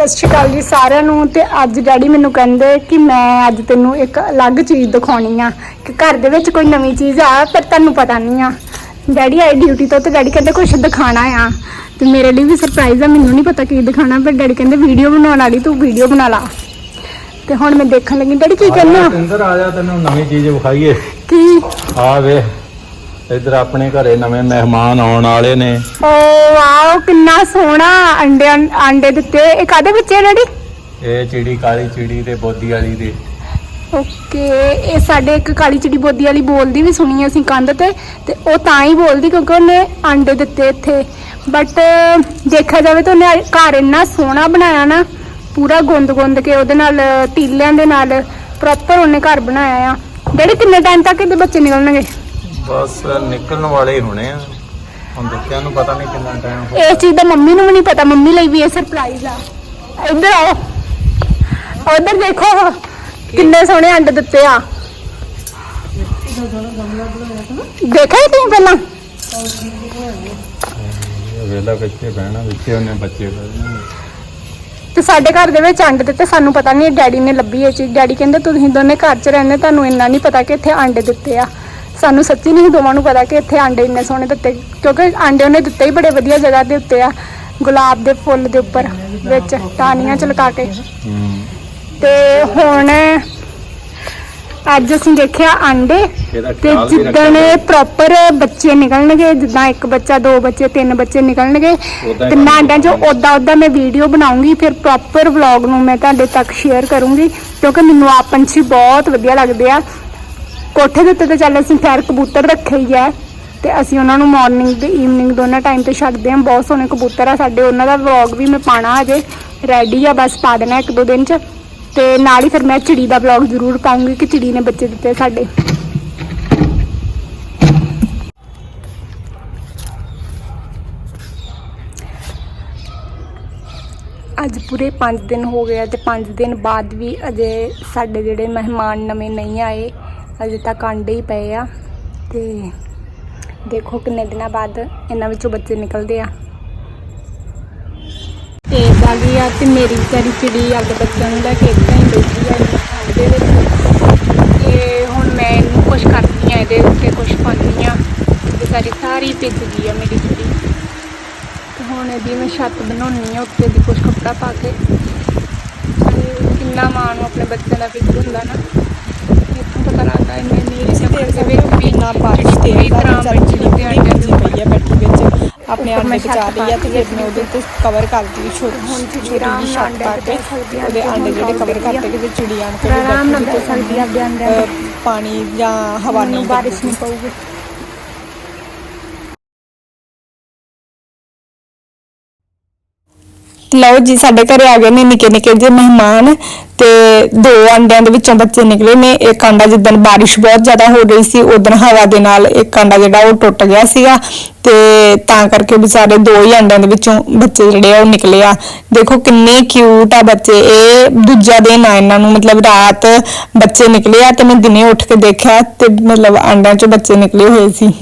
ਸਤਿ ਸ਼੍ਰੀ ਅਕਾਲ ਜੀ ਸਾਰਿਆਂ ਨੂੰ ਤੇ ਅੱਜ ਡੈਡੀ ਮੈਨੂੰ ਕਹਿੰਦੇ ਕਿ ਮੈਂ ਅੱਜ ਤੈਨੂੰ ਇੱਕ ਅਲੱਗ ਚੀਜ਼ ਦਿਖਾਉਣੀ ਆ ਕਿ ਘਰ ਦੇ ਵਿੱਚ ਕੋਈ ਨਵੀਂ ਚੀਜ਼ ਆ ਪਰ ਤੁਹਾਨੂੰ ਪਤਾ ਨਹੀਂ ਆ। ਡੈਡੀ ਆਏ ਡਿਊਟੀ ਤੋਂ ਤੇ ਡੈਡੀ ਕਹਿੰਦੇ ਕੁਝ ਦਿਖਾਣਾ ਆ। ਤੇ ਮੇਰੇ ਲਈ ਵੀ ਸਰਪ੍ਰਾਈਜ਼ ਆ ਮੈਨੂੰ ਨਹੀਂ ਪਤਾ ਕੀ ਦਿਖਾਣਾ ਪਰ ਡੈਡੀ ਕਹਿੰਦੇ ਵੀਡੀਓ ਬਣਾਉਣ ਵਾਲੀ ਤੂੰ ਵੀਡੀਓ ਬਣਾ ਲਾ। ਤੇ ਹੁਣ ਮੈਂ ਦੇਖਣ ਲੱਗੀ ਡੈਡੀ ਕੀ ਕਹਿੰਦਾ ਅੰਦਰ ਆ ਜਾ ਤੈਨੂੰ ਨਵੀਂ ਚੀਜ਼ ਵਿਖਾਈਏ। ਕੀ? ਆ ਵੇ ਇੱਧਰ ਆਪਣੇ ਘਰੇ ਨਵੇਂ ਮਹਿਮਾਨ ਆਉਣ ਵਾਲੇ ਨੇ। ਓ ਵਾਓ ਕਿੰਨਾ ਸੋਹਣਾ ਅੰਡੇ ਅੰਡੇ ਦਿੱਤੇ ਇਹ ਕਾਦੇ ਹੈ ਡੈਡੀ? ਇਹ ਚਿੜੀ ਕਾਲੀ ਚਿੜੀ ਤੇ ਬੋਦੀ ਵਾਲੀ ਦੇ। ਓਕੇ ਇਹ ਸਾਡੇ ਇੱਕ ਕਾਲੀ ਚਿੜੀ ਬੋਦੀ ਵਾਲੀ ਬੋਲਦੀ ਵੀ ਸੁਣੀ ਅਸੀਂ ਕੰਧ ਤੇ ਤੇ ਉਹ ਤਾਂ ਹੀ ਬੋਲਦੀ ਕਿਉਂਕਿ ਉਹਨੇ ਆਂਡੇ ਦਿੱਤੇ ਇੱਥੇ। ਬਟ ਦੇਖਿਆ ਜਾਵੇ ਤਾਂ ਉਹਨੇ ਘਰ ਇੰਨਾ ਸੋਹਣਾ ਬਣਾਇਆ ਨਾ ਪੂਰਾ ਗੁੰਦ ਗੁੰਦ ਕੇ ਉਹਦੇ ਨਾਲ ਟੀਲਿਆਂ ਦੇ ਨਾਲ ਪ੍ਰੋਪਰ ਉਹਨੇ ਘਰ ਬਣਾਇਆ ਆ। ਜਿਹੜੇ ਕਿੰਨੇ ਟਾਈਮ ਤੱਕ ਇਹਦੇ ਬੱਚੇ ਨਿਕਲਣਗੇ? ਬਸ ਨਿਕਲਣ ਵਾਲੇ ਹੀ ਹੋਣੇ ਆ। ਹੁਣ ਬੱਚਿਆਂ ਨੂੰ ਪਤਾ ਨਹੀਂ ਕਿੰਨਾ ਟਾਈਮ ਇਸ ਚੀਜ਼ ਦਾ ਮੰਮੀ ਨੂੰ ਵੀ ਨਹੀਂ ਪਤਾ ਮੰਮੀ ਲਈ ਵੀ ਇਹ ਸਰਪ੍ਰਾਈਜ਼ ਆ। ਇੱਧਰ ਆਓ। ਉਧਰ ਦੇਖੋ ਕਿੰਨੇ ਸੋਹਣੇ ਅੰਡੇ ਦਿੱਤੇ ਆ। ਦੇਖਿਆ ਹੀ ਤੁਸੀਂ ਪਹਿਲਾਂ? ਵੇਲਾ ਵਿੱਚੇ ਬਹਿਣਾ ਵਿੱਚੇ ਉਹਨੇ ਬੱਚੇ ਤੇ ਸਾਡੇ ਘਰ ਦੇ ਵਿੱਚ ਅੰਡੇ ਦਿੱਤੇ ਸਾਨੂੰ ਪਤਾ ਨਹੀਂ ਡੈਡੀ ਨੇ ਲੱਭੀ ਇਹ ਚੀਜ਼। ਡੈਡੀ ਕਹਿੰਦੇ ਤੁਸੀਂ ਦੋਨੇ ਘਰ 'ਚ ਰਹਿੰਦੇ ਤੁਹਾਨੂੰ ਇੰਨਾ ਨਹੀਂ ਪਤਾ ਕਿ ਇੱਥੇ ਅੰਡੇ ਦਿੱਤੇ ਆ। ਸਾਨੂੰ ਸੱਚੀ ਨਹੀਂ ਦੋਵਾਂ ਨੂੰ ਪਤਾ ਕਿ ਇੱਥੇ ਅੰਡੇ ਇੰਨੇ ਸੋਹਣੇ ਦਿੱਤੇ ਕਿਉਂਕਿ ਅੰਡੇ ਉਹਨੇ ਦਿੱਤੇ ਹੀ ਬੜੇ ਵਧੀਆ ਜਗ੍ਹਾ ਦੇ ਉੱਤੇ ਆ ਗੁਲਾਬ ਦੇ ਫੁੱਲ ਦੇ ਉੱਪਰ ਵਿੱਚ ਟਾਹਣੀਆਂ ਚ ਲਗਾ ਕੇ। ਤੇ ਹੁਣ ਅੱਜ ਅਸੀਂ ਦੇਖਿਆ ਇਹਦਾ ਤੇ ਜਿੱਦਣ ਪ੍ਰੋਪਰ ਬੱਚੇ ਨਿਕਲਣਗੇ ਜਿੱਦਾਂ ਇੱਕ ਬੱਚਾ ਦੋ ਬੱਚੇ ਤਿੰਨ ਬੱਚੇ ਨਿਕਲਣਗੇ ਤਿੰਨਾਂ ਕੰਮ ਅੰਡਿਆਂ ਚੋਂ। ਉਦਾਂ ਉਦਾਂ ਮੈਂ ਵੀਡੀਓ ਬਣਾਉਂਗੀ ਫਿਰ ਪ੍ਰੋਪਰ ਵਲੌਗ ਨੂੰ ਮੈਂ ਤੁਹਾਡੇ ਤੱਕ ਸ਼ੇਅਰ ਕਰੂੰਗੀ ਕਿਉਂਕਿ ਮੈਨੂੰ ਆਪ ਪੰਛੀ ਬਹੁਤ ਵਧੀਆ ਲੱਗਦੇ ਆ। ਕੋਠੇ ਦੇ ਉੱਤੇ ਤਾਂ ਚੱਲ ਅਸੀਂ ਖੈਰ ਕਬੂਤਰ ਰੱਖੇ ਹੀ ਆ ਤੇ ਅਸੀਂ ਉਹਨਾਂ ਨੂੰ ਮਾਰਨਿੰਗ ਤੇ ਈਵਨਿੰਗ ਦੋਨਾਂ ਟਾਈਮ ਤੇ ਛੱਡਦੇ ਹਾਂ। ਬਹੁਤ ਸੋਹਣੇ ਕਬੂਤਰ ਆ ਸਾਡੇ। ਉਹਨਾਂ ਦਾ ਵਲੌਗ ਵੀ ਮੈਂ ਪਾਣਾ ਅਜੇ ਰੈਡੀ ਆ ਬਸ ਪਾ ਦੇਣਾ ਇੱਕ ਦੋ ਦਿਨ ਚ। ਤੇ ਨਾਲ ਹੀ ਫਿਰ ਮੈਂ ਚਿੜੀ ਦਾ ਵਲੌਗ ਜ਼ਰੂਰ ਪਾਉਂਗੀ ਕਿ ਚਿੜੀ ਨੇ ਬੱਚੇ ਦਿੱਤੇ ਸਾਡੇ। ਅੱਜ ਪੂਰੇ 5 ਦਿਨ ਹੋ ਗਏ ਆ ਤੇ 5 ਦਿਨ ਬਾਅਦ ਵੀ ਅਜੇ ਸਾਡੇ ਜਿਹੜੇ ਮਹਿਮਾਨ ਨਵੇਂ ਨਹੀਂ ਆਏ। ਅਜੇ ਤੱਕ ਆਂਡੇ ਹੀ ਪਏ ਆ ਤੇ ਦੇਖੋ ਕਿੰਨੇ ਦਿਨਾਂ ਬਾਅਦ ਇਹਨਾਂ ਵਿੱਚੋਂ ਬੱਚੇ ਨਿਕਲਦੇ ਆ। ਤੇ ਬਾਗੀ ਆ ਤੇ ਮੇਰੀ ਵਿਚਾਰੀ ਚਿੜੀ ਆਪਦੇ ਬੱਚਿਆਂ ਨੂੰ ਲੈ ਕੇ ਇੱਦਾਂ ਹੀ ਬੈਠੀ ਆ ਇਹਨਾਂ ਵਿੱਚ। ਤੇ ਹੁਣ ਮੈਂ ਇਹਨੂੰ ਕੁਝ ਕਰਦੀ ਆ, ਇਹਦੇ ਉੱਤੇ ਕੁਝ ਪਾਉਂਦੀ ਆ। ਵਿਚਾਰੀ ਸਾਰੀ ਭਿੱਜ ਗਈ ਆ ਮੇਰੀ ਚਿੜੀ। ਤੇ ਹੁਣ ਇਹਦੀ ਮੈਂ ਛੱਤ ਬਣਾਉਣੀ ਆ, ਉੱਤੇ ਦੀ ਕੁਝ ਕੱਪੜਾ ਪਾ ਕੇ। ਕਿੰਨਾ ਮਾਣ ਆਪਣੇ ਬੱਚਿਆਂ ਦਾ ਫਿਕਰ ਹੁੰਦਾ ਨਾ ਇੱਥੋਂ ਪਤਾ ਲੱਗਦਾ ਇੰਨੇ ਨੀਰੀ ਸਫਰ ਦੇ ਵਿੱਚ ਵੀ ਨਾ ਬਾਰਿਸ਼ ਤੇ ਤਰ੍ਹਾਂ ਅੰਡੇ ਭੱਜੀ ਪਈ ਆ ਬੈਠੀ ਵਿੱਚ ਆਪਣੇ ਮੈਂ ਆਂਡੇ ਬਚਾ ਲਈ ਆ ਤੇ ਫਿਰ ਮੈਂ ਉਹਦੇ ਤੇ ਕਵਰ ਕਰਦੀ ਛੋਟੀ ਛੋਟੀ ਜਿਹੀ ਛੱਤ ਪਾ ਅੰਡੇ ਕੇ ਤੇ ਸਕਦੀ ਉਹਦੇ ਤੇ ਹੁਣ ਜਿਹੜੇ ਕਵਰ ਬੈਠੀ। ਕਰਤੇ ਕਿ ਚਿੜੀ ਆਣ ਕੇ ਫਿਰ ਆਰਾਮ ਨਾਲ ਬੈਠੀ ਬੈਠ ਸਕਦੀ ਆ ਤੇ। ਪਾਣੀ ਜਾਂ ਹਵਾ ਨਹੀਂ ਬਾਰਿਸ਼ ਨਹੀਂ ਪਊਗੀ ਲਓ ਜੀ, ਸਾਡੇ ਘਰੇ ਆ ਗਏ ਨੇ ਨਿੱਕੇ ਨਿੱਕੇ ਜਿਹੇ ਮਹਿਮਾਨ ਤੇ ਦੋ ਅੰਡਿਆਂ ਦੇ ਵਿੱਚੋਂ ਬੱਚੇ ਨਿਕਲੇ ਨੇ। ਇੱਕ ਅੰਡਾ ਜਿੱਦਣ ਬਾਰਿਸ਼ ਬਹੁਤ ਜ਼ਿਆਦਾ ਹੋ ਰਹੀ ਸੀ ਉਦੋਂ ਹਵਾ ਦੇ ਨਾਲ ਇੱਕ ਅੰਡਾ ਜਿਹੜਾ ਉਹ ਟੁੱਟ ਗਿਆ ਸੀਗਾ ਤੇ ਤਾਂ ਕਰਕੇ ਵਿਚਾਰੇ ਦੋ ਹੀ ਅੰਡਿਆਂ ਦੇ ਵਿੱਚੋਂ ਬੱਚੇ ਜਿਹੜੇ ਆ ਉਹ ਨਿਕਲੇ ਆ। ਦੇਖੋ ਕਿੰਨੇ ਕਿਊਟ ਆ ਬੱਚੇ। ਇਹ ਦੂਜਾ ਦਿਨ ਆ ਇਹਨਾਂ ਨੂੰ, ਮਤਲਬ ਰਾਤ ਬੱਚੇ ਨਿਕਲੇ ਆ ਤੇ ਮੈਂ ਦਿਨੇ ਉੱਠ ਕੇ ਦੇਖਿਆ ਤੇ ਮਤਲਬ ਅੰਡਿਆਂ ਚੋਂ ਬੱਚੇ ਨਿਕਲੇ ਹੋਏ ਸੀ।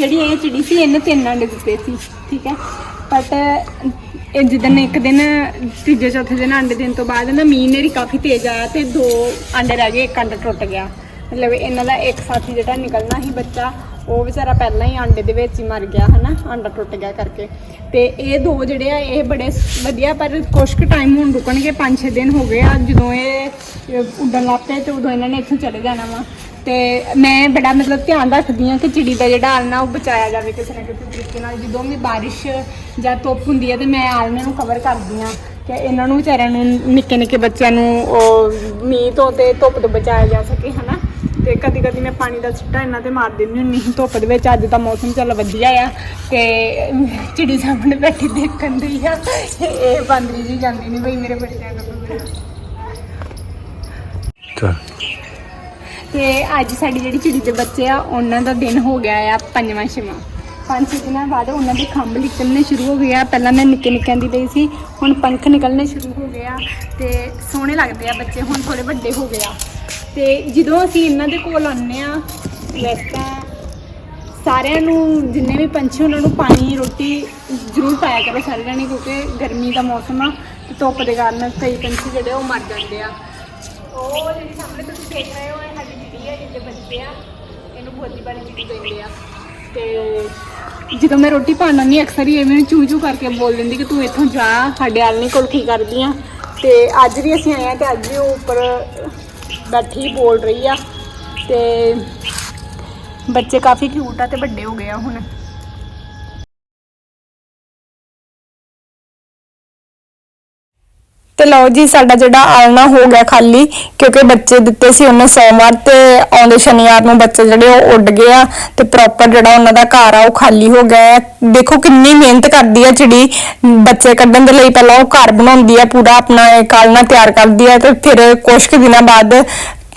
ਜਿਹੜੀ ਇਹ ਚਿੜੀ ਸੀ, ਇਹਨੇ ਤਿੰਨ ਅੰਡੇ ਦਿੱਤੇ ਸੀ, ਠੀਕ ਹੈ? ਬਟ ਇਹ ਜਿੱਦਣ ਇੱਕ ਦਿਨ, ਤੀਜੇ, ਚੌਥੇ ਦਿਨ ਅੰਡੇ ਦੇਣ ਤੋਂ ਬਾਅਦ ਨਾ ਮੀਂਹ ਨੇਰੀ ਕਾਫੀ ਤੇਜ਼ ਆਇਆ ਤੇ ਦੋ ਅੰਡੇ ਰਹਿ ਗਏ, ਇੱਕ ਅੰਡਾ ਟੁੱਟ ਗਿਆ। ਮਤਲਬ ਇਹਨਾਂ ਦਾ ਇੱਕ ਸਾਥੀ ਜਿਹੜਾ ਨਿਕਲਣਾ ਸੀ ਬੱਚਾ, ਉਹ ਵਿਚਾਰਾ ਪਹਿਲਾਂ ਹੀ ਆਂਡੇ ਦੇ ਵਿੱਚ ਹੀ ਮਰ ਗਿਆ, ਹਨਾ? ਆਂਡਾ ਟੁੱਟ ਗਿਆ ਕਰਕੇ। ਤੇ ਇਹ ਦੋ ਜਿਹੜੇ ਆ, ਇਹ ਬੜੇ ਵਧੀਆ, ਪਰ ਕੁਛ ਕੁ ਟਾਈਮ ਹੁਣ ਰੁਕਣਗੇ 5-6 ਦਿਨ ਹੋ ਗਏ ਆ, ਜਦੋਂ ਇਹ ਇਹ ਉੱਡਣ ਲੱਗ ਪਏ ਤੇ ਉਦੋਂ ਇਹਨਾਂ ਨੇ ਇੱਥੋਂ ਚਲੇ ਜਾਣਾ ਵਾ। ਤੇ ਮੈਂ ਬੜਾ ਮਤਲਬ ਧਿਆਨ ਰੱਖਦੀ ਹਾਂ ਕਿ ਚਿੜੀ ਦਾ ਜਿਹੜਾ ਆਲਣਾ ਉਹ ਬਚਾਇਆ ਜਾਵੇ ਕਿਸੇ ਨਾ ਕਿਸੇ ਤਰੀਕੇ ਨਾਲ। ਜਦੋਂ ਵੀ ਬਾਰਿਸ਼ ਜਾਂ ਧੁੱਪ ਹੁੰਦੀ ਹੈ ਤੇ ਮੈਂ ਆਲਣੇ ਨੂੰ ਕਵਰ ਕਰਦੀ ਹਾਂ ਕਿ ਇਹਨਾਂ ਨੂੰ ਵਿਚਾਰਿਆਂ ਨੂੰ, ਨਿੱਕੇ ਨਿੱਕੇ ਬੱਚਿਆਂ ਨੂੰ ਉਹ ਮੀਂਹ ਤੋਂ ਤੇ ਧੁੱਪ ਤੋਂ ਬਚਾਇਆ ਜਾ ਸਕੇ, ਹਨਾ? ਤੇ ਕਦੀ ਕਦੀ ਮੈਂ ਪਾਣੀ ਦਾ ਛਿੱਟਾ ਇਹਨਾਂ ਤੇ ਮਾਰ ਦਿੰਦੀ ਹੁੰਦੀ ਸੀ ਧੁੱਪ ਦੇ ਵਿੱਚ। ਅੱਜ ਦਾ ਮੌਸਮ ਚੱਲ ਵਧੀਆ ਆ ਤੇ ਚਿੜੀ ਸਾਹਮਣੇ ਬੈਠੀ ਦੇਖਣ ਦੀ ਆ। ਇਹ ਬਾਂਦਰੀ ਜੀ ਜਾਂਦੀ ਨਹੀਂ ਬਈ ਮੇਰੇ ਬੱਚਿਆਂ ਕੋਲ ਚਲ। ਤੇ ਅੱਜ ਸਾਡੀ ਜਿਹੜੀ ਚਿੜੀ ਦੇ ਬੱਚੇ ਆ, ਉਹਨਾਂ ਦਾ ਦਿਨ ਹੋ ਗਿਆ ਆ ਪੰਜਵਾਂ, ਛੇਵਾਂ। ਪੰਜ, ਛੇ ਦਿਨਾਂ ਬਾਅਦ ਉਹਨਾਂ ਦੇ ਖੰਭ ਨਿਕਲਣੇ ਸ਼ੁਰੂ ਹੋ ਗਏ ਆ। ਪਹਿਲਾਂ ਮੈਂ ਨਿੱਕੇ ਨਿੱਕਿਆਂ ਦੀ ਲਈ ਸੀ, ਹੁਣ ਪੰਖ ਨਿਕਲਣੇ ਸ਼ੁਰੂ ਹੋ ਗਏ ਆ ਤੇ ਸੋਹਣੇ ਲੱਗਦੇ ਆ ਬੱਚੇ, ਹੁਣ ਥੋੜੇ ਵੱਡੇ ਹੋ ਗਏ ਆ। ਤੇ ਜਦੋਂ ਅਸੀਂ ਇਹਨਾਂ ਦੇ ਕੋਲ ਆਉਂਦੇ ਆ ਵੈਸੇ ਤਾਂ ਸਾਰਿਆਂ ਨੂੰ, ਜਿੰਨੇ ਵੀ ਪੰਛੀ, ਉਹਨਾਂ ਨੂੰ ਪਾਣੀ, ਰੋਟੀ ਜ਼ਰੂਰ ਪਾਇਆ ਕਰੋ ਸਾਰੇ ਜਣੇ ਕਿਉਂਕਿ ਗਰਮੀ ਦਾ ਮੌਸਮ ਆ ਤੇ ਧੁੱਪ ਦੇ ਕਾਰਨ ਕਈ ਪੰਛੀ ਜਿਹੜੇ ਉਹ ਮਰ ਜਾਂਦੇ ਆ। ਉਹ ਜਿਹੜੀ ਸਾਹਮਣੇ ਤੁਸੀਂ ਦੇਖ ਰਹੇ ਹੋ ਇਹ ਆ ਜਿਹਦੇ ਬੱਚੇ ਆ ਇਹਨੂੰ ਬੋਦੀ ਵਾਲੀ ਚਿੜੀ ਕਹਿੰਦੇ ਆ। ਤੇ ਜਦੋਂ ਮੈਂ ਰੋਟੀ ਪਾਣ ਆਉਂਦੀ ਅਕਸਰ ਹੀ ਇਹ ਮੈਨੂੰ ਚੂ ਚੂ ਕਰਕੇ ਬੋਲ ਦਿੰਦੀ ਕਿ ਤੂੰ ਇੱਥੋਂ ਜਾ, ਸਾਡੇ ਆਲਣੀ ਕੋਲ ਕੀ ਕਰਦੀ ਆ। ਤੇ ਅੱਜ ਵੀ ਅਸੀਂ ਆਏ ਆ ਤੇ ਅੱਜ ਵੀ ਉਹ ਉੱਪਰ ਬੈਠੀ ਬੋਲ ਰਹੀ ਆ। ਤੇ ਬੱਚੇ ਕਾਫੀ ਕਿਊਟ ਆ ਤੇ ਵੱਡੇ ਹੋ ਗਏ ਆ ਹੁਣ। ਤੇ ਲਓ ਜੀ, ਸਾਡਾ ਜਿਹੜਾ ਆਲਣਾ ਹੋ ਗਿਆ ਖਾਲੀ, ਕਿਉਂਕਿ ਬੱਚੇ ਦਿੱਤੇ ਸੀ ਉਹਨੇ ਸੋਮਵਾਰ ਤੇ ਆਉਂਦੇ ਸ਼ਨੀਵਾਰ ਨੂੰ ਬੱਚੇ ਜਿਹੜੇ ਉਹ ਉੱਡ ਗਏ ਆ ਤੇ ਪ੍ਰੋਪਰ ਜਿਹੜਾ ਉਹਨਾਂ ਦਾ ਘਰ ਆ, ਉਹ ਖਾਲੀ ਹੋ ਗਿਆ ਦੇਖੋ ਕਿੰਨੀ ਮਿਹਨਤ ਕਰਦੀ ਆ ਚਿੜੀ ਬੱਚੇ ਕੱਢਣ ਦੇ ਲਈ, ਪਹਿਲਾਂ ਉਹ ਘਰ ਬਣਾਉਂਦੀ ਆ ਪੂਰਾ ਆਪਣਾ ਇੱਕ ਆਲਣਾ ਤਿਆਰ ਕਰਦੀ ਆ ਤੇ ਫਿਰ ਕੁਝ ਕੁ ਦਿਨਾਂ ਬਾਅਦ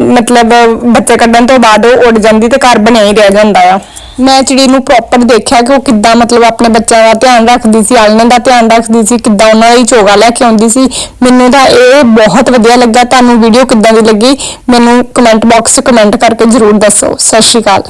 ਮਤਲਬ ਬੱਚੇ ਕੱਢਣ ਤੋਂ ਬਾਅਦ ਉਹ ਉੱਡ ਜਾਂਦੀ ਤੇ ਘਰ ਬਣਿਆ ਹੀ ਰਹਿ ਜਾਂਦਾ ਆ। ਮੈਂ ਚਿੜੀ ਨੂੰ ਪ੍ਰੋਪਰ ਦੇਖਿਆ ਕਿ ਉਹ ਕਿੱਦਾਂ ਮਤਲਬ ਆਪਣੇ ਬੱਚਿਆਂ ਦਾ ਧਿਆਨ ਰੱਖਦੀ ਸੀ ਆਲਣੇ ਦਾ ਧਿਆਨ ਰੱਖਦੀ ਸੀ, ਕਿੱਦਾਂ ਉਹਨਾਂ ਲਈ ਚੋਗਾ ਲੈ ਕੇ ਆਉਂਦੀ ਸੀ। ਮੈਨੂੰ ਤਾਂ ਇਹ ਬਹੁਤ ਵਧੀਆ ਲੱਗਾ। ਤੁਹਾਨੂੰ ਵੀਡੀਓ ਕਿੱਦਾਂ ਦੀ ਲੱਗੀ? ਮੈਨੂੰ ਕਮੈਂਟ ਬਾਕਸ 'ਚ ਕਮੈਂਟ ਕਰਕੇ ਜ਼ਰੂਰ ਦੱਸੋ। ਸਤਿ ਸ਼੍ਰੀ ਅਕਾਲ।